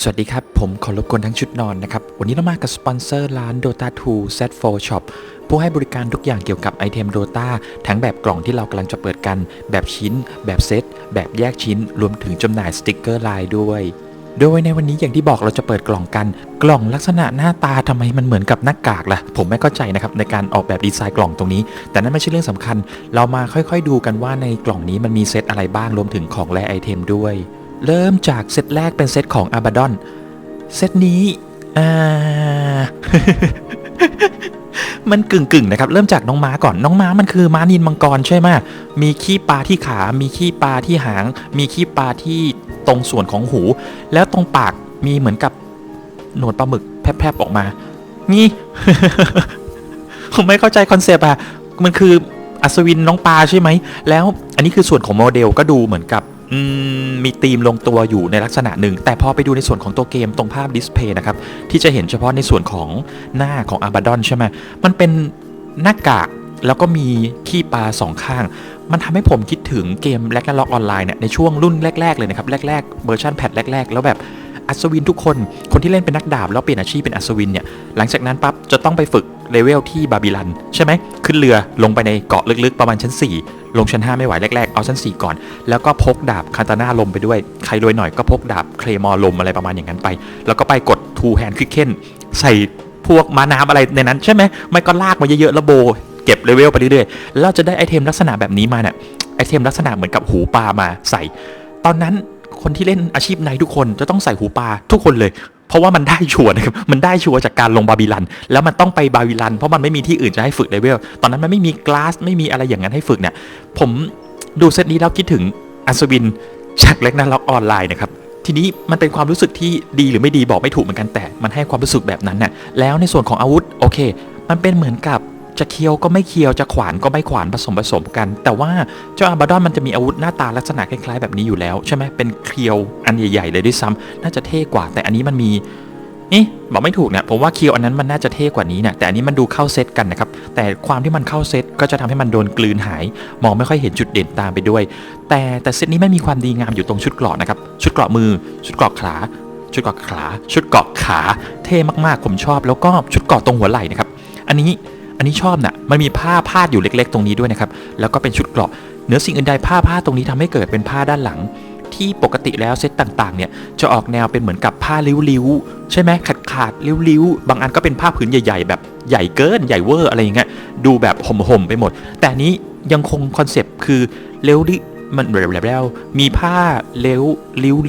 สวัสดีครับ ผมขอรบกวนทั้งชุดนอนนะครับ วันนี้เรามากับสปอนเซอร์ร้าน Dota 2 Z4 Shop ผู้ให้บริการทุกอย่างเกี่ยวกับไอเทม Dota ทั้งแบบกล่องที่เรากำลังจะเปิดกัน แบบชิ้น แบบเซต แบบแยกชิ้น รวมถึงจำหน่ายสติกเกอร์ลายด้วยโดยในวันนี้อย่างที่บอกเราจะเปิดกล่องกัน กล่องลักษณะหน้าตาทำไมมันเหมือนกับหน้ากากล่ะ ผมไม่เข้าใจนะครับในการออกแบบดีไซน์กล่องตรงนี้ แต่นั่นไม่ใช่เรื่องสำคัญ เรามาค่อยๆดูกันว่าในกล่องนี้มันมีเซตอะไรบ้างรวมถึงของและไอเทมด้วย เริ่มจากเซตแรกเป็นเซตของ Abaddon เซตนี้ อ่า มันกึ่งกึ่งๆนะครับ เริ่มจากน้องม้าก่อน น้องม้ามันคือม้านินมังกรใช่ไหมมีขี้ปลาที่ขา มีขี้ปลาที่หาง มีขี้ปลาที่ตรงส่วนของหู แล้วตรงปากมีเหมือนกับหนวดปลาหมึกแพรบๆออกมา นี่ ผมไม่เข้าใจคอนเซปต์อะมันคืออัศวินน้องปลาใช่ไหม แล้วอันนี้คือส่วนของโมเดลก็ดูเหมือนกับ มีธีมลงตัวอยู่ในลักษณะหนึ่ง แต่พอไปดูในส่วนของตัวเกมตรงภาพดิสเพย์นะครับ ที่จะเห็นเฉพาะในส่วนของหน้าของอาบาดอนใช่ไหมมันเป็นหน้ากากแล้วก็มีขี้ปลาสองข้าง มันทำให้ผมคิดถึงเกมแลกและล็อกออนไลน์เนี่ยในช่วงรุ่นแรก ๆ เลยนะครับ แรกๆเวอร์ชันแพทแรก ๆ แล้วแบบอัศวินทุกคน คนที่เล่นเป็นนักดาบแล้วเปลี่ยนอาชีพเป็นอัศวินเนี่ย หลังจากนั้นปั๊บจะต้องไปฝึกเลเวลที่บาบิลันใช่ไหม ขึ้นเรือลงไปในเกาะลึกๆประมาณชั้น 4 ลงชั้น 5 ไม่ไหวแรกๆ เอาชั้น 4 ก่อน แล้วก็พกดาบคาตาน่าลมไปด้วย ใครรวยหน่อยก็พกดาบเคลมอลมอะไรประมาณอย่างนั้นไป แล้วก็ไปกดทูแฮนด์คลิกเคนใส่พวกมาน้ำอะไรในนั้นใช่ไหมไม่ก็ลากมาเยอะๆแล้วโบ เก็บเลเวลไปเรื่อยๆแล้วเราจะได้ไอเทมลักษณะแบบนี้มาเนี่ยไอเทมลักษณะเหมือนกับหูปลามาใส่ ตอนนั้นคนที่เล่นอาชีพในทุกคนจะต้องใส่หูปลาทุกคนเลย เพราะว่ามันได้ชัวร์นะครับมันได้ชัวร์จากการลงบาบิลัน แล้วมันต้องไปบาบิลัน เพราะมันไม่มีที่อื่นจะให้ฝึกเลเวลตอนนั้นมันไม่มีกลาสไม่มีอะไรอย่างนั้นให้ฝึกเนี่ยผมดูเซตนี้แล้วคิดถึงอัศวินจากเล็กนาล็อกออนไลน์นะครับทีนี้มันเป็นความรู้สึกที่ดีหรือไม่ดีบอกไม่ถูกเหมือนกันแต่ มันให้ความรู้สึกแบบนั้นน่ะแล้วในส่วนของอาวุธโอเค มันเป็นเหมือนกับ จะเคียวก็ไม่เคียวจะขวานก็ไม่ขวานผสมผสมกัน แต่ว่าเจ้าอาบาดอนมันจะมีอาวุธหน้าตาลักษณะคล้ายๆแบบนี้อยู่แล้วใช่ไหมเป็นเคียวอันใหญ่ๆเลยด้วยซ้ำน่าจะเท่กว่า แต่อันนี้มันมีนี่บอกไม่ถูกเนี่ยผมว่าเคียวอันนั้นมันน่าจะเท่กว่านี้เนี่ยแต่อันนี้มันดูเข้าเซตกันนะครับ แต่ความที่มันเข้าเซตก็จะทำให้มันโดนกลืนหาย มองไม่ค่อยเห็นจุดเด่นตามไปด้วย แต่แต่เซตนี้ไม่มีความดีงามอยู่ตรงชุดเกราะนะครับ ชุดเกราะมือ ชุดเกราะขาชุดเกราะขา ชุดเกราะขา เท่มากๆผมชอบ แล้วก็ชุดเกราะตรงหัวไหล่นะครับ อันนี้ อันนี้ชอบนะ่ะมันมีผ้าพาดอยู่เล็ก ๆ ตรงนี้ด้วยนะครับ แล้วก็เป็นชุดเกราะเหนือสิ่งอื่นใดผ้าผ้าตรงนี้ทำให้เกิดเป็นผ้าด้านหลัง ที่ปกติแล้วเซตต่างๆเนี่ยจะออกแนวเป็นเหมือนกับผ้าริ้วๆใช่ไหมขาดขาดริ้วๆบางอันก็เป็นผ้าผืนใหญ่ ๆ แบบใหญ่เกินใหญ่เวอร์อะไรอย่างเงี้ยดูแบบห่มๆไปหมด แต่นี้ยังคงคอนเซปต์คือเร็วดิมันแล้วมีผ้าเลี้ยว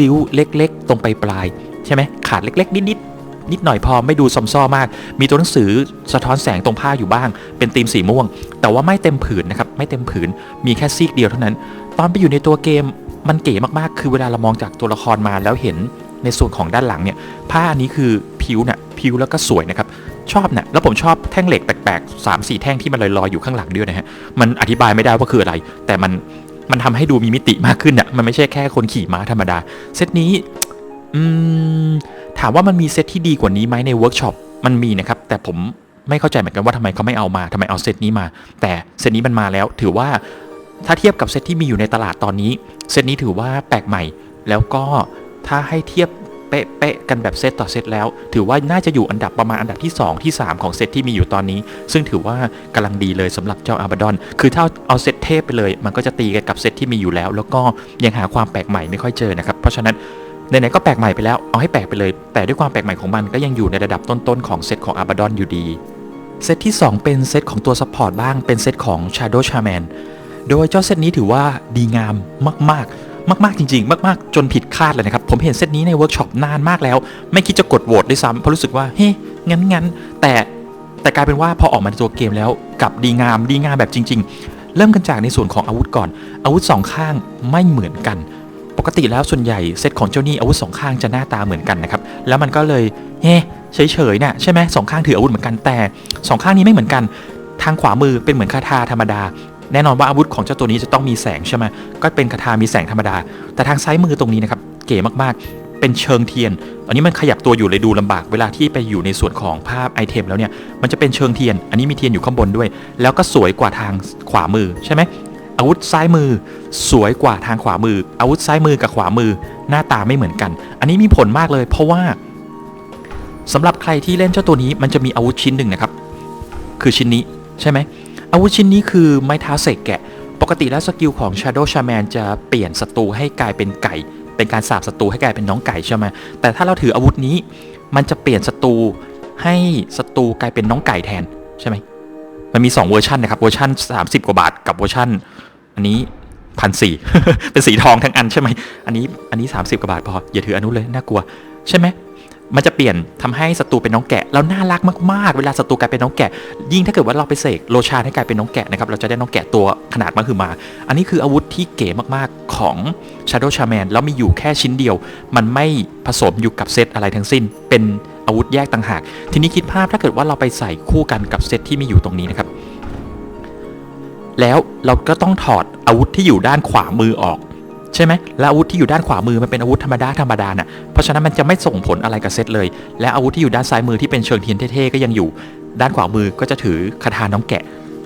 ริ้วๆเล็ก ๆ ตรงปลายๆใช่ไหมขาดเล็ก ๆ นิดๆ นิดหน่อยพอไม่ดูซอมซ้อมาก มีตัวหนังสือสะท้อนแสงตรงผ้าอยู่บ้าง เป็นธีมสีม่วง แต่ว่าไม่เต็มผืนนะครับไม่เต็มผืนมีแค่ซีกเดียวเท่านั้น ตอนไปอยู่ในตัวเกมมันเก๋มากๆ คือเวลาเรามองจากตัวละครมาแล้วเห็นในส่วนของด้านหลังเนี่ยผ้าอันนี้คือผิวน่ะผิวแล้วก็สวยนะครับชอบนะแล้วผมชอบแท่งเหล็กแปลกๆ3 4แท่งที่มันลอยๆอยู่ข้างหลังด้วยนะฮะมันอธิบายไม่ได้ว่าคืออะไร แต่มันมันทำให้ดูมีมิติมากขึ้นอะมันไม่ใช่แค่คนขี่ม้าธรรมดา เซตนี้อืม ถามว่ามันมีเซตที่ดีกว่านี้ไหมในเวิร์กช็อปมันมีนะครับ แต่ผมไม่เข้าใจเหมือนกันว่าทำไมเขาไม่เอามาทำไมเอาเซตนี้มา แต่เซตนี้มันมาแล้ว ถือว่าถ้าเทียบกับเซตที่มีอยู่ในตลาดตอนนี้ เซตนี้ถือว่าแปลกใหม่ แล้วก็ถ้าให้เทียบเป๊ะๆกันแบบเซตต่อเซตแล้ว ถือว่าน่าจะอยู่อันดับประมาณอันดับที่ 2 ที่ 3 ของเซตที่มีอยู่ตอนนี้ ซึ่งถือว่ากำลังดีเลยสำหรับเจ้าอาบดอน คือถ้าเอาเซตเทพไปเลย มันก็จะตีกันกับเซตที่มีอยู่แล้ว แล้วก็ยังหาความแปลกใหม่ไม่ค่อยเจอนะครับ เพราะฉะนั้น ไหนๆก็แปลกใหม่ไปแล้ว เอาให้แปลกไปเลย แต่ด้วยความแปลกใหม่ของมันก็ยังอยู่ในระดับต้นๆของเซตของอาบาดอนอยู่ดี เซตที่ 2 เป็นเซตของตัวซัพพอร์ตบ้าง เป็นเซตของ Shadow Shaman โดยเจ้าเซตนี้ถือว่าดีงามมากๆ มากๆจริง ๆ มากๆ จนผิดคาดเลยนะครับ ผมเห็นเซตนี้ในเวิร์กช็อปนานมากแล้ว ไม่คิดจะกดโหวตด้วยซ้ำเพราะรู้สึกว่าเฮ้งั้นงั้นแต่แต่กลายเป็นว่าพอออกมาในตัวเกมแล้วกับดีงามดีงามแบบจริง ๆ เริ่มกันจากในส่วนของอาวุธก่อน อาวุธสองข้างไม่เหมือนกัน กติแล้วส่วนใหญ่เซตของเจ้านี่อาวุธสองข้างจะหน้าตาเหมือนกันนะครับ แล้วมันก็เลยเฮ้เฉยๆน่ะใช่ไหมสองข้างถืออาวุธเหมือนกันแต่สองข้างนี้ไม่เหมือนกัน ทางขวามือเป็นเหมือนคาถาธรรมดา แน่นอนว่าอาวุธของเจ้าตัวนี้จะต้องมีแสงใช่ไหมก็เป็นคาถามีแสงธรรมดา แต่ทางซ้ายมือตรงนี้นะครับเก๋มากๆ เป็นเชิงเทียน อันนี้มันขยับตัวอยู่เลยดูลำบาก เวลาที่ไปอยู่ในส่วนของภาพไอเทมแล้วเนี่ย มันจะเป็นเชิงเทียน อันนี้มีเทียนอยู่ข้างบนด้วย แล้วก็สวยกว่าทางขวามือใช่ไหม อาวุธซ้ายมือ สวยกว่าทางขวามือ อาวุธซ้ายมือกับขวามือ หน้าตาไม่เหมือนกัน อันนี้มีผลมากเลย เพราะว่าสำหรับใครที่เล่นเจ้าตัวนี้มันจะมีอาวุธชิ้นหนึ่งนะครับ คือชิ้นนี้ใช่ไหมอาวุธชิ้นนี้คือไม้เท้าเสกแกะ ปกติแล้วสกิลของ Shadow Shaman จะเปลี่ยนศัตรูให้กลายเป็นไก่ เป็นการสาบศัตรูให้กลายเป็นน้องไก่ใช่ไหมแต่ถ้าเราถืออาวุธนี้ มันจะเปลี่ยนศัตรูให้ศัตรูกลายเป็นน้องไก่แทนใช่ไหม มันมี 2 เวอร์ชันนะครับ เวอร์ชัน30 กว่าบาทกับเวอร์ชันอันนี้พันสี่เป็นสีทองทั้งอันใช่ไหมอันนี้อันนี้ 30 กว่าบาทพอ อย่าถืออนนุเลยน่ากลัว ใช่ไหมมันจะเปลี่ยนทำให้ศัตรูเป็นน้องแกะแล้วน่ารักมากๆ เวลาศัตรูกลายเป็นน้องแกะ ยิ่งถ้าเกิดว่าเราไปเสกโลชาให้กลายเป็นน้องแกะนะครับเราจะได้น้องแกะตัวขนาดมาคือมา อันนี้คืออาวุธที่เก๋มากๆของ Shadow Shaman แล้วมีอยู่แค่ชิ้นเดียว มันไม่ผสมอยู่กับเซตอะไรทั้งสิ้น เป็นอาวุธแยกต่างหาก ทีนี้คิดภาพถ้าเกิดว่าเราไปใส่คู่กันกับเซตที่มีอยู่ตรงนี้นะครับ แล้วเราก็ต้องถอดอาวุธที่อยู่ด้านขวามือออกใช่ไหมแล้วอาวุธที่อยู่ด้านขวามือมันเป็นอาวุธธรรมดาธรรมดาน่ะเพราะฉะนั้นมันจะไม่ส่งผลอะไรกับเซตเลย และอาวุธที่อยู่ด้านซ้ายมือที่เป็นเชิงเทียนเท่ๆก็ยังอยู่ ด้านขวามือก็จะถือคาถาน้องแกะ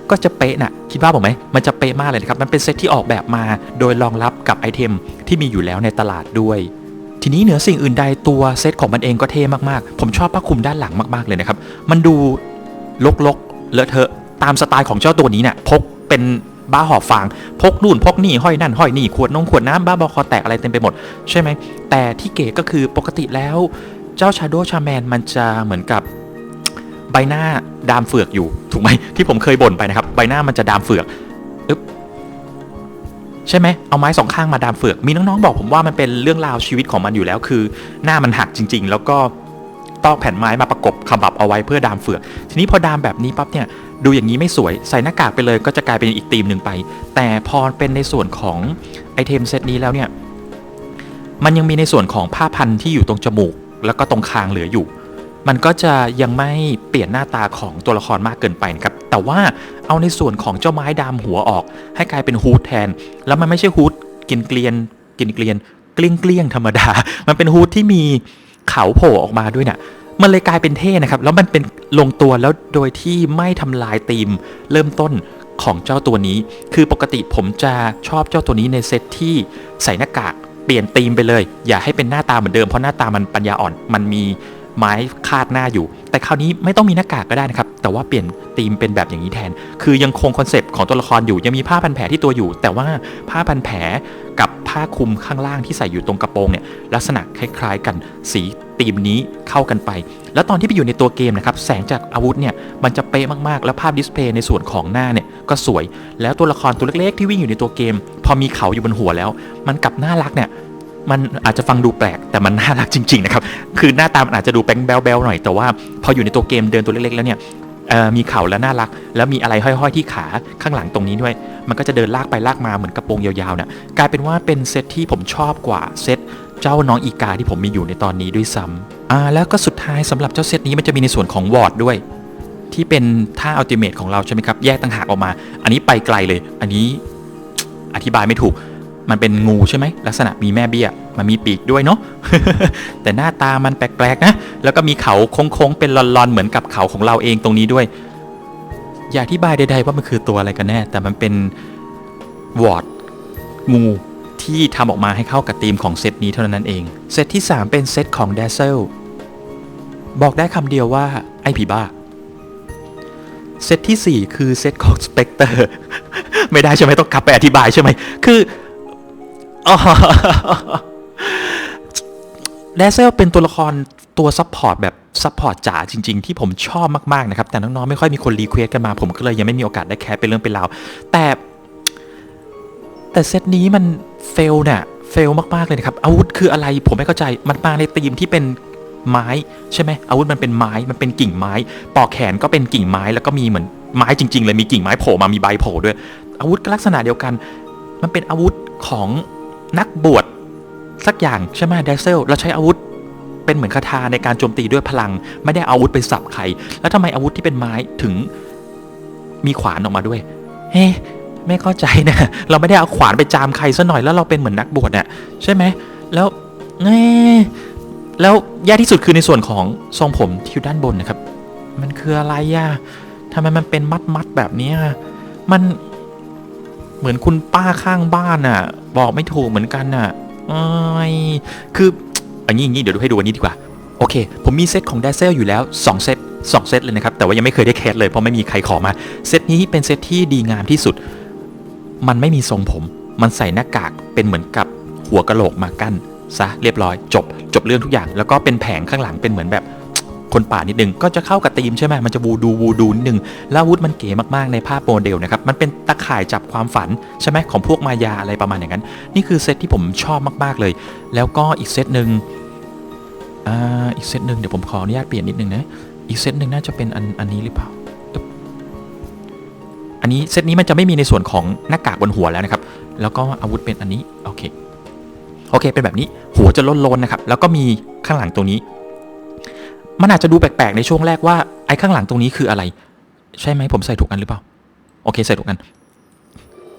ก็จะเป๊ะน่ะคิดว่าผมไหมมันจะเป๊ะมากเลยนะครับมันเป็นเซตที่ออกแบบมา โดยรองรับกับไอเทมที่มีอยู่แล้วในตลาดด้วยทีนี้เหนือสิ่งอื่นใดตัวเซตของมันเองก็เท่มากๆ ผมชอบผ้าคลุมด้านหลังมากๆเลยนะครับ มันดูลกๆเลอะเทอะตามสไตล์ของเจ้าตัวนี้เนี่ยพก เป็นบ้าหอบฟาง พกนู่นพกนี่ห้อยนั่นห้อยนี่ขวดนงขวดน้ำบ้าบอคอแตกอะไรเต็มไปหมด ใช่ไหม แต่ที่เก๋ก็คือปกติแล้ว เจ้าชาโดชาแมนมันจะเหมือนกับใบหน้าดามเฟือกอยู่ ถูกไหมที่ผมเคยบ่นไปนะครับ ใบหน้ามันจะดามเฟือกอึ๊บใช่ไหมเอาไม้สองข้างมาดามเฟือก มีน้องๆบอกผมว่ามันเป็นเรื่องราวชีวิตของมันอยู่แล้ว คือหน้ามันหักจริง ๆ แล้วก็ตอกแผ่นไม้มาประกบขบับเอาไว้เพื่อดามเฟือก ทีนี้พอดามแบบนี้ปั๊บเนี่ย ดูอย่างนี้ไม่สวยใส่หน้ากากไปเลยก็จะกลายเป็นอีกธีมหนึ่งไป แต่พอเป็นในส่วนของไอเทมเซตนี้แล้วเนี่ยมันยังมีในส่วนของผ้าพันที่อยู่ตรงจมูก แล้วก็ตรงคางเหลืออยู่ มันก็จะยังไม่เปลี่ยนหน้าตาของตัวละครมากเกินไปนะครับ แต่ว่าเอาในส่วนของเจ้าไม้ดามหัวออก ให้กลายเป็นฮูดแทน แล้วมันไม่ใช่ฮูดกินเกลียนกินเกลียนเกลี้ยงเกลี้ยงธรรมดา มันเป็นฮูดที่มีเขาโผล่ออกมาด้วยเนี่ย มันเลยกลายเป็นเท่นะครับ แล้วมันเป็นลงตัวแล้วโดยที่ไม่ทำลายธีม เริ่มต้นของเจ้าตัวนี้ คือปกติผมจะชอบเจ้าตัวนี้ในเซตที่ใส่หน้ากากเปลี่ยนธีมไปเลย อย่าให้เป็นหน้าตาเหมือนเดิมเพราะหน้าตามันปัญญาอ่อนมันมีไม้คาดหน้าอยู่ แต่คราวนี้ไม่ต้องมีหน้ากากก็ได้นะครับ แต่ว่าเปลี่ยนธีมเป็นแบบอย่างนี้แทน คือยังคงคอนเซปต์ของตัวละครอยู่ ยังมีผ้าพันแผลที่ตัวอยู่ แต่ว่าผ้าพันแผล กับผ้าคลุมข้างล่างที่ใส่อยู่ตรงกระโปรงเนี่ยลักษณะคล้ายๆกันสีธีมนี้เข้ากันไป แล้วตอนที่ไปอยู่ในตัวเกมนะครับแสงจากอาวุธเนี่ยมันจะเป๊ะมากๆ แล้วภาพดิสเพลย์ในส่วนของหน้าเนี่ยก็สวย แล้วตัวละครตัวเล็กๆ ที่วิ่งอยู่ในตัวเกม พอมีเขาอยู่บนหัวแล้ว มันกลับน่ารักเนี่ยมันอาจจะฟังดูแปลกแต่มันน่ารักจริงๆนะครับ คือหน้าตามันอาจจะดูแป้งแบลๆหน่อยแต่ว่าพออยู่ในตัวเกมเดินตัวเล็กๆแล้วเนี่ย มีเข่าแล้วน่ารัก แล้วมีอะไรห้อยๆที่ขาข้างหลังตรงนี้ด้วย มันก็จะเดินลากไปลากมาเหมือนกระโปรงยาวๆเนี่ยกลายเป็นว่าเป็นเซตที่ผมชอบกว่าเซตเจ้าน้องอีกาที่ผมมีอยู่ในตอนนี้ด้วยซ้ำอ่าแล้วก็สุดท้ายสำหรับเจ้าเซตนี้มันจะมีในส่วนของวอร์ดด้วย ที่เป็นท่าอัลติเมทของเราใช่ไหมครับแยกต่างหากออกมา อันนี้ไปไกลเลย อันนี้อธิบายไม่ถูก มันเป็นงูใช่ไหมลักษณะมีแม่เบี้ย มันมีปีกด้วยเนาะแต่หน้าตามันแปลกๆนะ แล้วก็มีเขาโค้งๆเป็นลอนๆเหมือนกับเขาของเราเองตรงนี้ด้วย อย่าอธิบายใดๆว่ามันคือตัวอะไรกันแน่ แต่มันเป็นวอร์ดงูที่ทำออกมาให้เข้ากับธีมของเซตนี้เท่านั้นเอง เซตที่ 3 เป็นเซตของ d a z z l บอกได้คำเดียวว่าไอ้ผีบ้า เซตที่ 4 คือเซตของ Spectre ไม่ได้ใช่ไหมต้องกลับไปอธิบายใช่ไหม คือ แดเซลเป็นตัวละครตัวซัพพอร์ตแบบซัพพอร์ตจ๋าจริง ๆ ที่ผมชอบมาก ๆ นะครับ แต่น้อง ๆ ไม่ค่อยมีคนรีเควสกันมา ผมก็เลยยังไม่มีโอกาสได้แคสเป็นเรื่องเป็นราว แต่ แต่เซตนี้มันเฟลเนี่ยเฟลมาก ๆ เลยนะครับ อาวุธคืออะไรผมไม่เข้าใจ มันมาในธีมที่เป็นไม้ใช่ไหมอาวุธมันเป็นไม้มันเป็นกิ่งไม้ ปอกแขนก็เป็นกิ่งไม้แล้วก็มีเหมือนไม้จริง ๆ เลยมีกิ่งไม้โผล่มามีใบโผล่ด้วย อาวุธก็ลักษณะเดียวกัน มันเป็นอาวุธของ นักบวชสักอย่างใช่ไหมเดซเซลเราใช้อาวุธเป็นเหมือนคาถาในการโจมตีด้วยพลัง ไม่ได้อาวุธไปสับใครแล้วทำไมอาวุธที่เป็นไม้ถึงมีขวานออกมาด้วย เฮ้ไม่เข้าใจนะเราไม่ได้เอาขวานไปจามใครซะหน่อยแล้วเราเป็นเหมือนนักบวชเนี่ยใช่ไหมแล้วเอ๊ะแล้วแย่ที่สุดคือในส่วนของทรงผมที่อยู่ด้านบนนะครับ มันคืออะไรอะทำไมมันเป็นมัดมัดแบบนี้มัน เหมือนคุณป้าข้างบ้านอะ บอกไม่ถูกเหมือนกันอะเอ้ยคืออันนี้อย่างนี้เดี๋ยวดูให้ดูอันนี้ดีกว่า โอเค ผมมีเซตของแดเซลอยู่แล้ว 2 เซต2เซตเลยนะครับ แต่ว่ายังไม่เคยได้แคสเลยเพราะไม่มีใครขอมา เซตนี้เป็นเซตที่ดีงามที่สุด มันไม่มีทรงผม มันใส่หน้ากากเป็นเหมือนกับหัวกะโหลกมากั้นซะเรียบร้อยจบ จบเรื่องทุกอย่าง แล้วก็เป็นแผงข้างหลังเป็นเหมือนแบบ คนป่านิดนึงก็จะเข้ากับธีมใช่ไหมมันจะวูดูวูดูนิดนึงแล้วอาวุธมันเก๋มากๆในภาพโมเดลนะครับมันเป็นตะข่ายจับความฝันใช่ไหมของพวกมายาอะไรประมาณอย่างนั้น นี่คือเซตที่ผมชอบมากๆเลย แล้วก็อีกเซตหนึ่งอ่าอีกเซตหนึ่งเดี๋ยวผมขออนุญาตเปลี่ยนนิดนึงนะอีกเซตหนึ่งน่าจะเป็นอันอันนี้หรือเปล่าอันนี้เซตนี้มันจะไม่มีในส่วนของหน้ากากบนหัวแล้วนะครับ แล้วก็อาวุธเป็นอันนี้โอเค โอเค เป็นแบบนี้ หัวจะล้นๆนะครับ แล้วก็มีข้างหลังตรงนี้ มันอาจจะดูแปลกๆในช่วงแรกว่าไอ้ข้างหลังตรงนี้คืออะไร ใช่ไหมผมใส่ถูกอันหรือเปล่า โอเคใส่ถูกอัน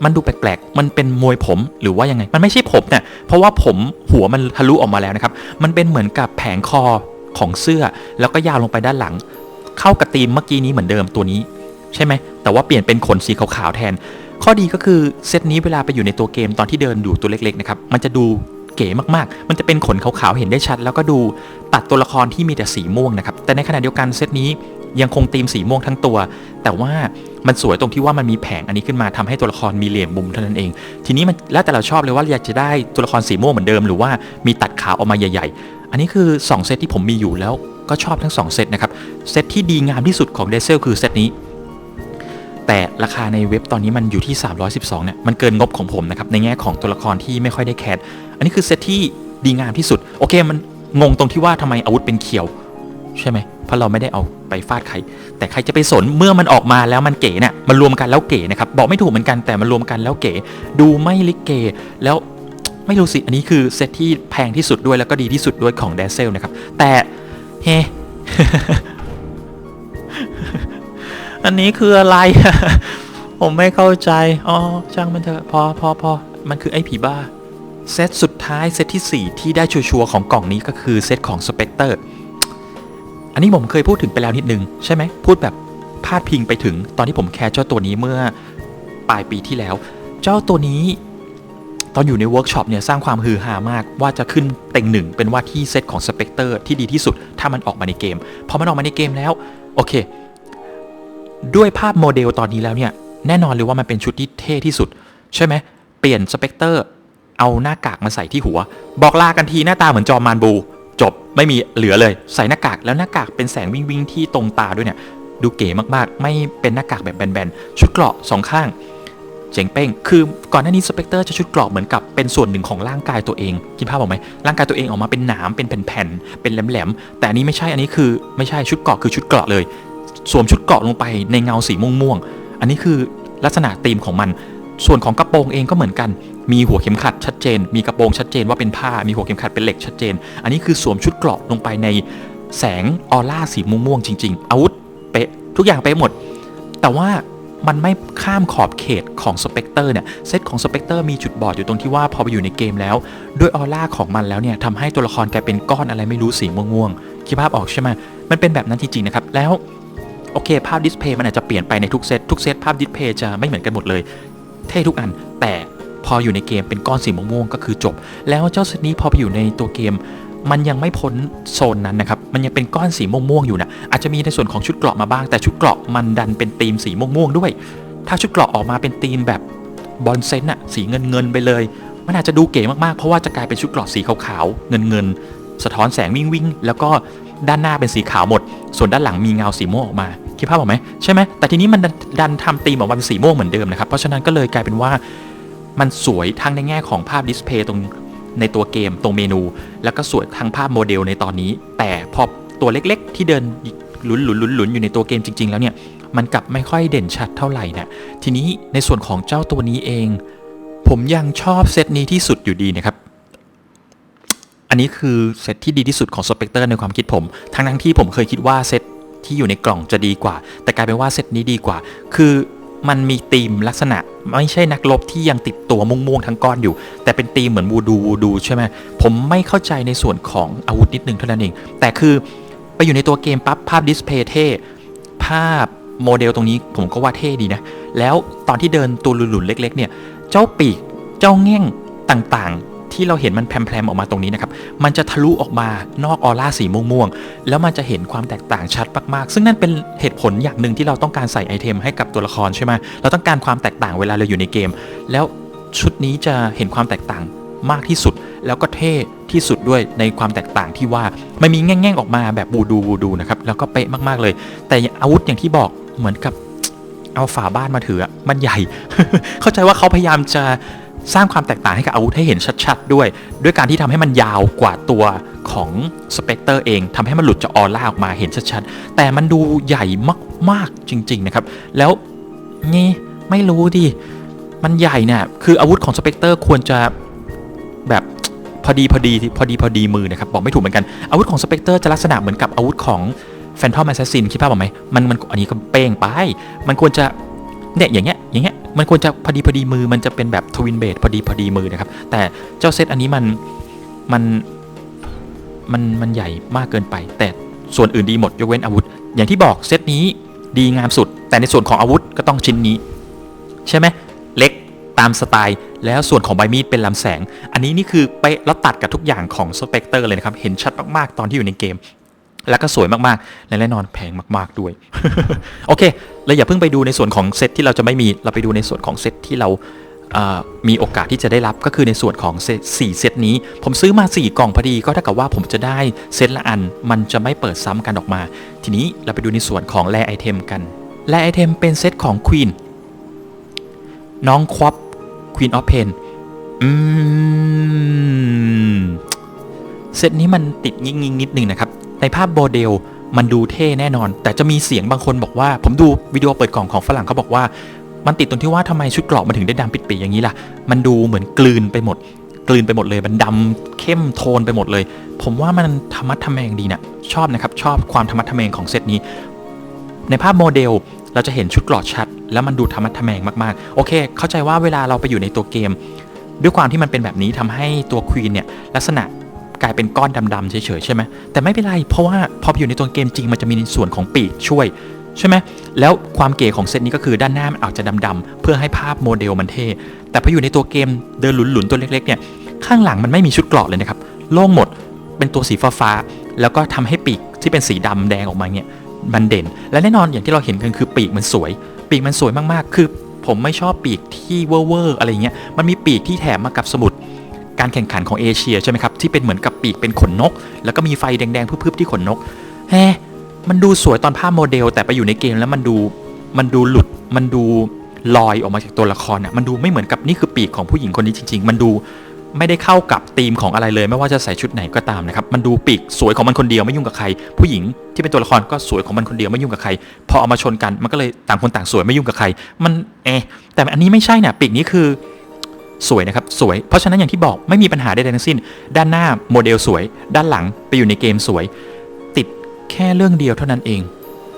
มันดูแปลกๆ มันเป็นมวยผมหรือว่ายังไง มันไม่ใช่ผมเนี่ยเพราะว่าผมหัวมันทะลุออกมาแล้วนะครับ มันเป็นเหมือนกับแผงคอของเสื้อ แล้วก็ยาวลงไปด้านหลัง เข้ากับธีมเมื่อกี้นี้เหมือนเดิมตัวนี้ ใช่ไหม แต่ว่าเปลี่ยนเป็นขนสีขาวๆแทน ข้อดีก็คือเซตนี้เวลาไปอยู่ในตัวเกมตอนที่เดินอยู่ตัวเล็กๆนะครับ มันจะดูเก๋มากๆ มันจะเป็นขนขาวๆเห็นได้ชัด แล้วก็ดู ตัดตัวละครที่มีแต่สีม่วงนะครับ แต่ในขณะเดียวกันเซตนี้ยังคงธีมสีม่วงทั้งตัว แต่ว่ามันสวยตรงที่ว่ามันมีแผงอันนี้ขึ้นมาทำให้ตัวละครมีเหลี่ยมมุมเท่านั้นเอง ทีนี้มันแล้วแต่เราชอบเลยว่าอยากจะได้ตัวละครสีม่วงเหมือนเดิม หรือว่ามีตัดขาวออกมาใหญ่ ๆ อันนี้คือ 2 เซตที่ผมมีอยู่แล้วก็ชอบทั้ง 2 เซตนะครับ เซตที่ดีงามที่สุดของเดซเซลคือเซตนี้ แต่ราคาในเว็บตอนนี้มันอยู่ที่ 312เนี่ยมันเกินงบของผมนะครับในแง่ของตัวละครที่ไม่ค่อยได้แคสอันนี้คือเซตที่ดีงามที่สุดโอเคมัน งงตรงที่ว่าทำไมอาวุธเป็นเขียว ใช่ไหมเพราะเราไม่ได้เอาไปฟาดใคร แต่ใครจะไปสนเมื่อมันออกมาแล้วมันเก๋เนี่ยมันรวมกันแล้วเก๋นะครับบอกไม่ถูกเหมือนกันแต่มันรวมกันแล้วเก๋ดูไม่ลิเกแล้วไม่รู้สิอันนี้คือเซตที่แพงที่สุดด้วยแล้วก็ดีที่สุดด้วยของ d ดเซลนะครับแต่เฮอันนี้คืออะไร ผมไม่เข้าใจ อ๋อ ช่างมันเถอะ พอพอพอมันคือไอ้ผีบ้า เซตสุดท้ายเซตที่ 4 ที่ได้ชัวร์ของกล่องนี้ก็คือเซตของสเปกเตอร์อันนี้ผมเคยพูดถึงไปแล้วนิดนึง ใช่ไหมพูดแบบพาดพิงไปถึงตอนที่ผมแคสเจ้าตัวนี้เมื่อปลายปีที่แล้ว เจ้าตัวนี้ ตอนอยู่ในเวิร์กช็อปเนี่ยสร้างความฮือฮามากว่าจะขึ้นเต็งหนึ่งเป็นว่าที่เซตของสเปกเตอร์ที่ดีที่สุดถ้ามันออกมาในเกมพอมันออกมาในเกมแล้วโอเค ด้วยภาพโมเดลตอนนี้แล้วเนี่ยแน่นอนเลยว่ามันเป็นชุดที่เท่ที่สุด ใช่ไหมเปลี่ยนสเปกเตอร์ เอาหน้ากากมาใส่ที่หัว บอกลากันทีหน้าตาเหมือนจอมมานบู จบไม่มีเหลือเลย ใส่หน้ากากแล้วหน้ากากเป็นแสงวิ่งวิ่งที่ตรงตาด้วยเนี่ย ดูเก๋มากๆ ไม่เป็นหน้ากากแบบแบนๆชุดเกราะสองข้างเจ๋งเป้ง คือก่อนหน้านี้สเปกเตอร์จะชุดเกราะเหมือนกับเป็นส่วนหนึ่งของร่างกายตัวเอง คิดภาพออกไหม ร่างกายตัวเองออกมาเป็นหนาม เป็นแผ่นๆ เป็นแหลมๆ แต่อันนี้ไม่ใช่ อันนี้คือไม่ใช่ชุดเกราะคือชุดเกราะเลย สวมชุดเกราะลงไปในเงาสีม่วงๆ อันนี้คือลักษณะธีมของมัน ส่วนของกระโปรงเองก็เหมือนกัน มีหัวเข็มขัดชัดเจน มีกระโปรงชัดเจนว่าเป็นผ้า มีหัวเข็มขัดเป็นเหล็กชัดเจน อันนี้คือสวมชุดเกราะลงไปในแสงออร่าสีม่วงๆจริง ๆ อาวุธเป๊ะทุกอย่างเป๊ะหมด แต่ว่ามันไม่ข้ามขอบเขตของสเปกเตอร์เนี่ย เซตของสเปกเตอร์มีจุดบอดอยู่ตรงที่ว่าพอไปอยู่ในเกมแล้ว ด้วยออร่าของมันแล้วเนี่ยทำให้ตัวละครกลายเป็นก้อนอะไรไม่รู้สีม่วงๆคิดภาพออกใช่ไหมมันเป็นแบบนั้นจริงๆนะครับแล้วโอเค ภาพดิสเพย์มันอาจจะเปลี่ยนไปในทุกเซตทุกเซตภาพดิสเพย์จะไม่เหมือนกันหมดเลย เท่ทุกอัน แต่พออยู่ในเกมเป็นก้อนสีม่วงๆก็คือจบ แล้วเจ้าเซตนี้พอไปอยู่ในตัวเกม มันยังไม่พ้นโซนนั้นนะครับ มันยังเป็นก้อนสีม่วงๆอยู่นะอาจจะมีในส่วนของชุดเกราะมาบ้าง แต่ชุดเกราะมันดันเป็นธีมสีม่วงๆด้วย ถ้าชุดเกราะออกมาเป็นธีมแบบบอลเซนอะสีเงินเงินไปเลย มันอาจจะดูเก๋มากๆ เพราะว่าจะกลายเป็นชุดเกราะสีขาวๆเงินเงินสะท้อนแสงวิ่งวิ่งแล้วก็ด้านหน้าเป็นสีขาวหมด ส่วนด้านหลังมีเงาสีม่วงออกมา คิดภาพออกไหมใช่ไหมแต่ทีนี้มันดันดันทำธีมออกมาเป็นสีม่วงเหมือนเดิมนะครับ เพราะฉะนั้นก็เลยกลายเป็นว่ามันสวยทั้งในแง่ของภาพดิสเพย์ตรงในตัวเกมตรงเมนู แล้วก็สวยทั้งภาพโมเดลในตอนนี้ แต่พอตัวเล็กๆ ที่เดินหลุนหลุนหลุนหลุนอยู่ในตัวเกมจริง ๆ แล้วเนี่ยมันกลับไม่ค่อยเด่นชัดเท่าไหร่นะทีนี้ในส่วนของเจ้าตัวนี้เอง ผมยังชอบเซตนี้ที่สุดอยู่ดีนะครับอันนี้คือเซตที่ดีที่สุดของสเปกเตอร์ในความคิดผม ทั้งทั้งที่ผมเคยคิดว่าเซต ที่อยู่ในกล่องจะดีกว่า แต่กลายเป็นว่าเซตนี้ดีกว่า คือมันมีธีมลักษณะไม่ใช่นักรบที่ยังติดตัวม่วงๆทั้งก้อนอยู่ แต่เป็นธีมเหมือนวูดูวูดูใช่ไหมผมไม่เข้าใจในส่วนของอาวุธนิดนึงเท่านั้นเอง แต่คือไปอยู่ในตัวเกมปั๊บภาพดิสเพย์เท่ภาพโมเดลตรงนี้ผมก็ว่าเท่ดีนะ แล้วตอนที่เดินตัวหลุนๆเล็ก ๆ เนี่ย เจ้าปีก เจ้าแง่งต่างๆ ที่เราเห็นมันแพรมๆออกมาตรงนี้นะครับ มันจะทะลุออกมานอกออร่าสีม่วงๆ แล้วมันจะเห็นความแตกต่างชัดมากๆ ซึ่งนั่นเป็นเหตุผลอย่างหนึ่งที่เราต้องการใส่ไอเทมให้กับตัวละครใช่ไหมเราต้องการความแตกต่างเวลาเราอยู่ในเกม แล้วชุดนี้จะเห็นความแตกต่างมากที่สุด แล้วก็เท่ที่สุดด้วยในความแตกต่างที่ว่าไม่มีแง่งๆออกมาแบบบูดูบูดูนะครับ แล้วก็เป๊ะมากๆเลย แต่อาวุธอย่างที่บอกเหมือนกับเอาฝาบ้านมาถืออะมันใหญ่ เข้าใจว่าเขาพยายามจะ สร้างความแตกต่างให้กับอาวุธให้เห็นชัดๆ ด้วย ด้วยการที่ทำให้มันยาวกว่าตัวของสเปกเตอร์เองทำให้มันหลุดจากออร่าออกมาเห็นชัดๆ แต่มันดูใหญ่มากๆจริง ๆ นะครับ แล้วนี่ไม่รู้ดิ มันใหญ่เนี่ยคืออาวุธของสเปกเตอร์ควรจะแบบพอดีพอดีพอดีพอดีมือนะครับ บอกไม่ถูกเหมือนกัน อาวุธของสเปกเตอร์จะลักษณะเหมือนกับอาวุธของแฟนทอมแอสซัสซินคิดภาพออกไหมมันมันอันนี้ก็เป้งไป มันควรจะเนี่ยอย่างเงี้ยอย่างเงี้ย มันควรจะพอดีพอดีมือมันจะเป็นแบบทวินเบดพอดีพอดีมือนะครับ แต่เจ้าเซตอันนี้มันมันมันมันใหญ่มากเกินไป แต่ส่วนอื่นดีหมดยกเว้นอาวุธ อย่างที่บอกเซตนี้ดีงามสุด แต่ในส่วนของอาวุธก็ต้องชิ้นนี้ ใช่ไหมเล็กตามสไตล์ แล้วส่วนของใบมีดเป็นลำแสง อันนี้นี่คือเป๊ะแล้วตัดกับทุกอย่างของสเปกเตอร์เลยนะครับ เห็นชัดมากๆตอนที่อยู่ในเกม แล้วก็สวยมากๆ และแน่นอนแพงมาก ๆ ด้วย โอเคเราอย่าเพิ่งไปดูในส่วนของเซตที่เราจะไม่มี เราไปดูในส่วนของเซตที่เรามีโอกาสที่จะได้รับก็คือในส่วนของเซตสี่เซตนี้ ผมซื้อมา 4 กล่องพอดีก็เท่ากับว่าผมจะได้เซตละอัน มันจะไม่เปิดซ้ำกันออกมา ทีนี้เราไปดูในส่วนของแร่ไอเทมกันแร่ไอเทมเป็นเซตของควีนน้องควอป Queen of Pain อืมเซตนี้มันติดยิงยิงๆนิดนึงนะครับ ในภาพโมเดลมันดูเท่แน่นอน แต่จะมีเสียงบางคนบอกว่า ผมดูวิดีโอเปิดกล่องของฝรั่งเขาบอกว่า มันติดตรงที่ว่าทำไมชุดเกราะมันถึงได้ดำปิดปีอย่างนี้ล่ะ มันดูเหมือนกลืนไปหมด กลืนไปหมดเลย มันดำเข้มโทนไปหมดเลย ผมว่ามันธรรมะทะแมงดีนะชอบนะครับ ชอบความธรรมะทะแมงของเซตนี้ ในภาพโมเดลเราจะเห็นชุดเกราะชัด แล้วมันดูธรรมะทะแมงมากๆ โอเค เข้าใจว่าเวลาเราไปอยู่ในตัวเกม ด้วยความที่มันเป็นแบบนี้ทำให้ตัวควีนเนี่ยลักษณะ กลายเป็นก้อนดำๆเฉยๆใช่ไหมแต่ไม่เป็นไร เพราะว่าพออยู่ในตัวเกมจริงมันจะมีในส่วนของปีกช่วยใช่ไหมแล้วความเก๋ของเซตนี้ก็คือด้านหน้ามันอาจจะดำๆเพื่อให้ภาพโมเดลมันเท่แต่พออยู่ในตัวเกมเดินหลุนๆตัวเล็กๆเนี่ยข้างหลังมันไม่มีชุดเกราะเลยนะครับโล่งหมดเป็นตัวสีฟ้าๆแล้วก็ทำให้ปีกที่เป็นสีดำแดงออกมาเนี่ยมันเด่น และแน่นอนอย่างที่เราเห็นกันคือปีกมันสวย ปีกมันสวยมากๆ คือผมไม่ชอบปีกที่เวอร์ๆอะไรเงี้ยมันมีปีกที่แถมมากับสมุด การแข่งขันของเอเชียใช่ไหมครับที่เป็นเหมือนกับปีกเป็นขนนก แล้วก็มีไฟแดงๆพึบๆที่ขนนกแฮมันดูสวยตอนภาพโมเดล แต่ไปอยู่ในเกมแล้วมันดูมันดูหลุดมันดูลอยออกมาจากตัวละครอะมันดูไม่เหมือนกับนี่คือปีกของผู้หญิงคนนี้จริง ๆ มันดูไม่ได้เข้ากับธีมของอะไรเลย ไม่ว่าจะใส่ชุดไหนก็ตามนะครับ มันดูปีกสวยของมันคนเดียวไม่ยุ่งกับใคร ผู้หญิงที่เป็นตัวละครก็สวยของมันคนเดียวไม่ยุ่งกับใคร พอเอามาชนกันมันก็เลยต่างคนต่างสวยไม่ยุ่งกับใคร มันเอแต่อันนี้ไม่ใช่เนี่ยปีกนี้คือ สวยนะครับสวย เพราะฉะนั้นอย่างที่บอกไม่มีปัญหาใดๆทั้งสิ้น ด้านหน้าโมเดลสวย ด้านหลังไปอยู่ในเกมสวย ติดแค่เรื่องเดียวเท่านั้นเอง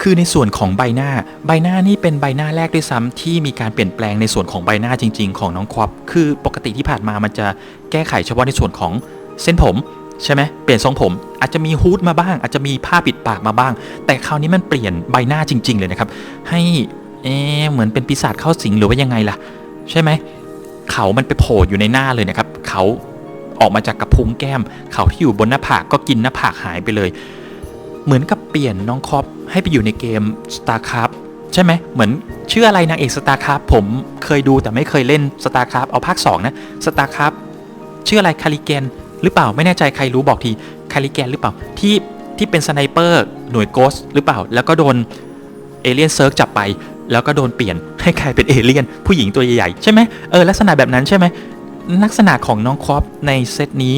คือในส่วนของใบหน้า ใบหน้านี่เป็นใบหน้าแรกด้วยซ้ำที่มีการเปลี่ยนแปลงในส่วนของใบหน้าจริง ๆ ของน้องควอปคือปกติที่ผ่านมามันจะแก้ไขเฉพาะในส่วนของเส้นผมใช่ไหมเปลี่ยนทรงผมอาจจะมีฮูดมาบ้าง อาจจะมีผ้าปิดปากมาบ้าง แต่คราวนี้มันเปลี่ยนใบหน้าจริง ๆ เลยนะครับ ให้เอเหมือนเป็นปีศาจเข้าสิงหรือว่ายังไงล่ะ ใช่ไหม เขามันไปโผล่อยู่ในหน้าเลยนะครับ เขาออกมาจากกระพุ้งแก้ม เขาที่อยู่บนหน้าผากก็กินหน้าผากหายไปเลย เหมือนกับเปลี่ยนน้องคอปให้ไปอยู่ในเกม StarCraft ใช่ไหมเหมือนชื่ออะไรนางเอก StarCraft ผมเคยดูแต่ไม่เคยเล่น StarCraft เอาภาค 2 นะ StarCraft ชื่ออะไรคาริแกนหรือเปล่าไม่แน่ใจใครรู้บอกทีคาริแกนหรือเปล่าที่ที่เป็นสไนเปอร์หน่วยโกสหรือเปล่า แล้วก็โดน เอเลียนเซิร์ฟจับไป แล้วก็โดนเปลี่ยนให้กลายเป็นเอเลี่ยนผู้หญิงตัวใหญ่ๆใช่ไหมเออลักษณะแบบนั้นใช่ไหมลักษณะของน้องคอปในเซตนี้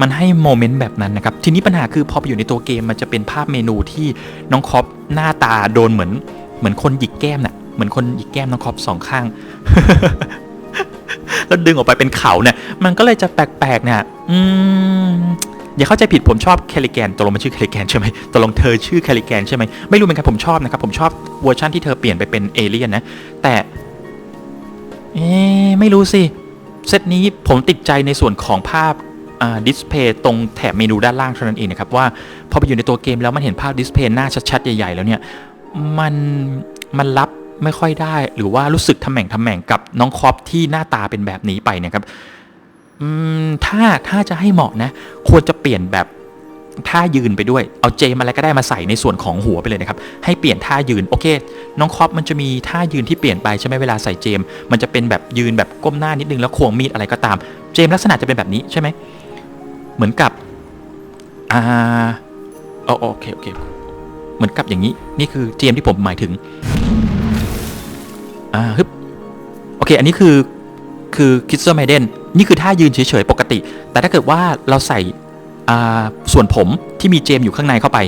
มันให้โมเมนต์แบบนั้นนะครับ ทีนี้ปัญหาคือพอไปอยู่ในตัวเกมมันจะเป็นภาพเมนูที่น้องคอปหน้าตาโดนเหมือนเหมือนคนหยิกแก้มน่ะเหมือนคนหยิกแก้มน้องคอปสองข้าง แล้วดึงออกไปเป็นเขาเนี่ยมันก็เลยจะแปลกๆเนี่ยอืม อย่าเข้าใจผิดผมชอบแคลิแกนตกลงมันชื่อแคลิแกนใช่ไหมตกลงเธอชื่อแคลิแกนใช่ไหมไม่รู้เหมือนกันผมชอบนะครับ ผมชอบเวอร์ชันที่เธอเปลี่ยนไปเป็นเอเลี่ยนนะ แต่เอ๊ไม่รู้สิเซตนี้ผมติดใจในส่วนของภาพดิสเพย์ตรงแถบเมนูด้านล่างเท่านั้นเองนะครับว่าพอไปอยู่ในตัวเกมแล้วมันเห็นภาพดิสเพย์หน้าชัดๆ ใหญ่ ๆ แล้วเนี่ยมันมันรับไม่ค่อยได้ หรือว่ารู้สึกทำแหม่งทำแหม่งกับน้องคอปที่หน้าตาเป็นแบบนี้ไปเนะครับ ถ้าถ้าจะให้เหมาะนะ ควรจะเปลี่ยนแบบท่ายืนไปด้วย เอาเจมอะไรก็ได้มาใส่ในส่วนของหัวไปเลยนะครับ ให้เปลี่ยนท่ายืน โอเค น้องคอปมันจะมีท่ายืนที่เปลี่ยนไปใช่ไหมเวลาใส่เจม มันจะเป็นแบบยืนแบบก้มหน้านิดนึงแล้วควงมีดอะไรก็ตาม เจมลักษณะจะเป็นแบบนี้ใช่ไหม เหมือนกับ อ่าโอโอเคโอเค เหมือนกับอย่างนี้ นี่คือเจมที่ผมหมายถึง อ่าฮึบ โอเค อันนี้คือ คือคิดเซอร์ไมเดนนี่คือท่ายืนเฉยๆปกติ แต่ถ้าเกิดว่าเราใส่ส่วนผมที่มีเจมอยู่ข้างในเข้าไป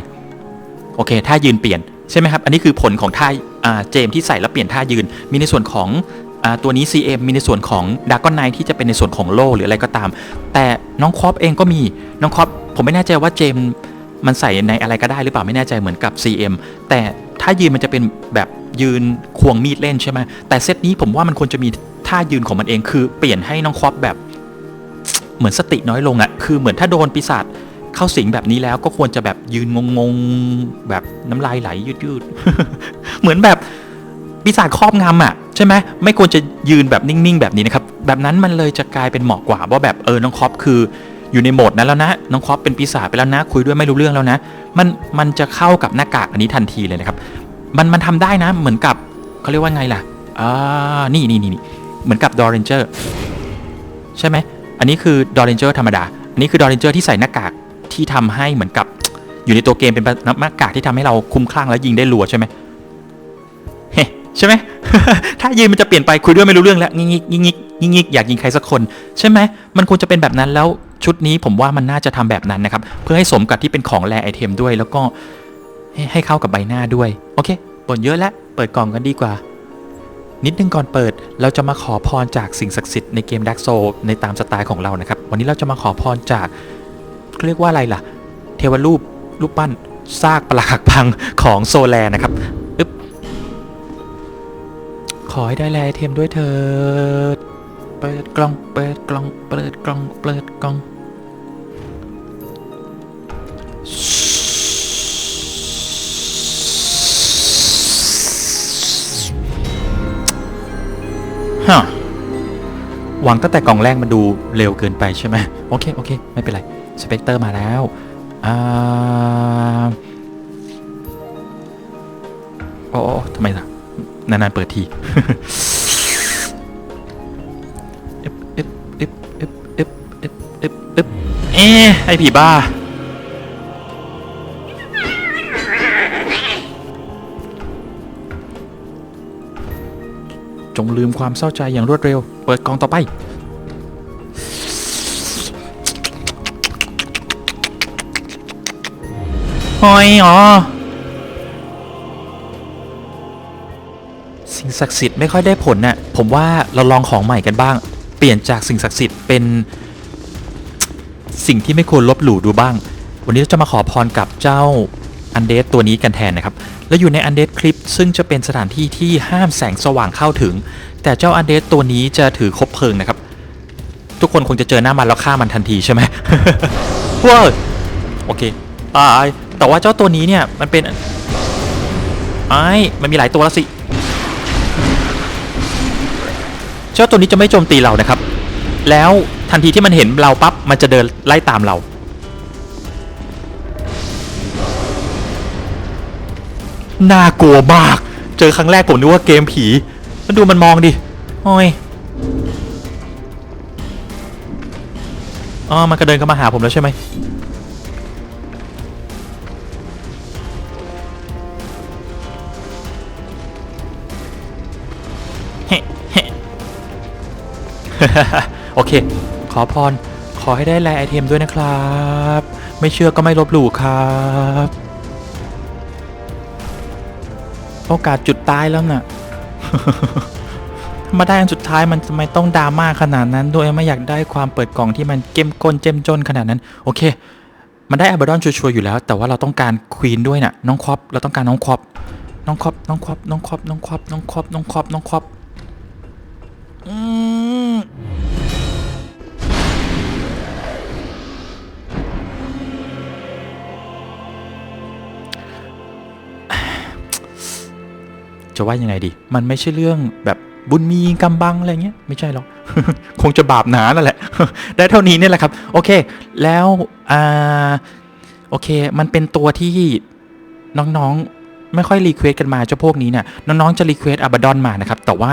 โอเคท่ายืนเปลี่ยนใช่ไหมครับอันนี้คือผลของท่าเจมที่ใส่แล้วเปลี่ยนท่ายืน มีในส่วนของอตัวนี้ CM มีในส่วนของดากอนไนที่จะเป็นในส่วนของโลหรืออะไรก็ตาม แต่น้องคอปเองก็มีน้องคอปผมไม่แน่ใจว่าเจมมันใส่ในอะไรก็ได้หรือเปล่าไม่แน่ใจเหมือนกับ CM แต่ถ้ายืนมันจะเป็นแบบยืนควงมีดเล่นใช่ไหมแต่เซตนี้ผมว่ามันควรจะมี ท่ายืนของมันเองคือเปลี่ยนให้น้องคอปแบบ เหมือนสติน้อยลงอะ่ะคือเหมือนถ้าโดนปีศาจเข้าสิงแบบนี้แล้วก็ควรจะแบบยืนงงๆแบบน้ำลายไหลยืดๆเหมือนแบบปีศาจครอบงำอะ่ะใช่ไหมไม่ควรจะยืนแบบนิ่งๆแบบนี้นะครับแบบนั้นมันเลยจะกลายเป็นเหมาะกว่าว่าแบบเออน้องคอปคืออยู่ในโหมดนั้นแล้วนะน้องคอปเป็นปีศาจไปแล้วนะ คุยด้วยไม่รู้เรื่องแล้วนะ มันมันจะเข้ากับหน้ากากอันนี้ทันทีเลยนะครับ มันมันทำได้นะเหมือนกับเขาเรียกว่าไงล่ะอ่านี่นี่นี่นี่ เหมือนกับดอร์เรนเจอร์ใช่ไหมอันนี้คือดอร์เรนเจอร์ธรรมดา อันนี้คือดอร์เรนเจอร์ที่ใส่หน้ากากที่ทำให้เหมือนกับอยู่ในตัวเกมเป็นหน้ากากที่ทำให้เราคุ้มคลั่งแล้วยิงได้รัวใช่ไหมเฮ้ใช่ไหมถ้ายืนมันจะเปลี่ยนไปคุยด้วยไม่รู้เรื่องแล้วงิกงิกงิกงิกงิงอยากยิงใครสักคน ใช่ไหมมันควรจะเป็นแบบนั้นแล้วชุดนี้ผมว่ามันน่าจะทำแบบนั้นนะครับ เพื่อให้สมกับที่เป็นของแรไอเทมด้วย แล้วก็ให้เข้ากับใบหน้าด้วย โอเคบ่นเยอะแล้ว เปิดกล่องกันดีกว่า นิดนึงก่อนเปิดเราจะมาขอพรจากสิ่งศักดิ์สิทธิ์ในเกมดักโซในตามสไตล์ของเรานะครับ วันนี้เราจะมาขอพรจากเรียกว่าอะไรล่ะ เทวรูปรูปปั้นซากปลักหักพังของโซแลนะครับอึ๊บขอให้ได้แลไอเทมด้วยเถิด เปิดกล่อง เปิดกล่อง เปิดกล่อง เปิดกล่อง ฮะหวังตั้งแต่กล่องแรกมันดูเร็วเกินไปใช่ไหมโอเค โอเค ไม่เป็นไร สเปกเตอร์มาแล้วอ่าโอ้ทำไมล่ะ นานๆเปิดทีอึ๊บอึ๊บอึ๊บอึ๊บอึ๊บอึ๊บอึ๊บอึ๊บเอ๊ะไอผีบ้า จงลืมความเศร้าใจอย่างรวดเร็ว เปิดกองต่อไป หอยอ๋อ สิ่งศักดิ์สิทธิ์ไม่ค่อยได้ผลน่ะ ผมว่าเราลองของใหม่กันบ้าง เปลี่ยนจากสิ่งศักดิ์สิทธิ์เป็น สิ่งที่ไม่ควรลบหลู่ดูบ้าง วันนี้เราจะมาขอพรกับเจ้า อันเดสตัวนี้กันแทนนะครับ แล้วอยู่ในอันเดสคลิปซึ่งจะเป็นสถานที่ที่ห้ามแสงสว่างเข้าถึง แต่เจ้าอันเดสตัวนี้จะถือคบเพลิงนะครับ ทุกคนคงจะเจอหน้ามันแล้วฆ่ามันทันทีใช่ไหมว้าวโอเคตายแต่ว่าเจ้าตัวนี้เนี่ยมันเป็นไอ้ายมันมีหลายตัวแล้วสิ เจ้าตัวนี้จะไม่โจมตีเรานะครับ แล้วทันทีที่มันเห็นเราปั๊บมันจะเดินไล่ตามเรา น่ากลัวมาก เจอครั้งแรกผมนึกว่าเกมผี แล้วดูมันมองดิโอ้ยอ๋อมันก็เดินเข้ามาหาผมแล้วใช่ไหมเฮ้เฮ้โอเค ขอพร ขอให้ได้แลไอเทมด้วยนะครับ ไม่เชื่อก็ไม่ลบหลู่ครับ โอกาสจุดตายแล้วน่ะมาได้อันสุดท้ายมันทำไมต้องดราม่าขนาดนั้น ด้วยไม่อยากได้ความเปิดกล่องที่มันเก้มก้นเจ้มจนขนาดนั้น โอเค มันได้อับดอนชัวร์อยู่แล้ว แต่ว่าเราต้องการควีนด้วยน่ะน้องครอปเราต้องการน้องครอปน้องครอปน้องครอปน้องครอปน้องครอปน้องครอปน้องคอปน้องคอป จะว่ายังไงดี มันไม่ใช่เรื่องแบบบุญมีกำบังอะไรเงี้ยไม่ใช่หรอก คงจะบาปหนานั่นแหละ ได้เท่านี้เนี่ยแหละครับ โอเค แล้วอ่าโอเค มันเป็นตัวที่น้องๆ ไม่ค่อยรีเควสกันมาเจ้าพวกนี้เนี่ยน้องๆ จะรีเควสอาบดอนมานะครับ แต่ว่า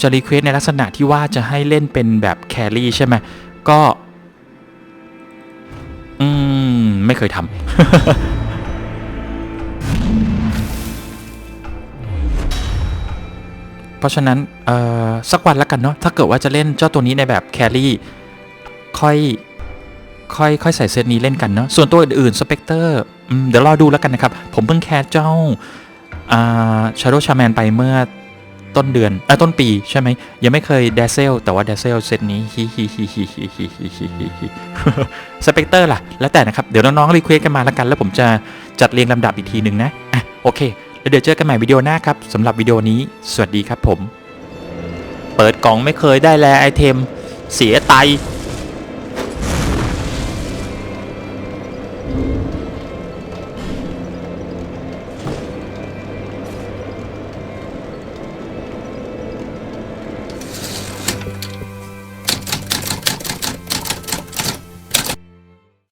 จะรีเควสในลักษณะที่ว่าจะให้เล่นเป็นแบบแครี่ใช่ไหมก็ อืม ไม่เคยทำ เพราะฉะนั้นสักวันละกันเนาะถ้าเกิดว่าจะเล่นเจ้าตัวนี้ในแบบแครี่ค่อยค่อยค่อยใส่เซตนี้เล่นกันเนาะส่วนตัวอื่นๆสเปกเตอร์เดี๋ยวรอดูแล้วกันนะครับ ผมเพิ่งแคสเจ้าอ่าชาโดชาแมนไปเมื่อต้นเดือนเออต้นปีใช่ไหมยังไม่เคยเดซเซลแต่ว่าเดซเซลเซตนี้ฮิฮิฮิฮิฮิฮิฮิฮิฮิฮิสเปกเตอร์ล่ะ แล้วแต่นะครับ เดี๋ยวน้องๆรีเควสกันมาแล้วกัน แล้วผมจะจัดเรียงลำดับอีกทีหนึ่งนะอะโอเค เดี๋ยวเจอกันใหม่วิดีโอหน้าครับสำหรับวิดีโอนี้ สวัสดีครับผม เปิดกล่องไม่เคยได้แลไอเทม เสียไต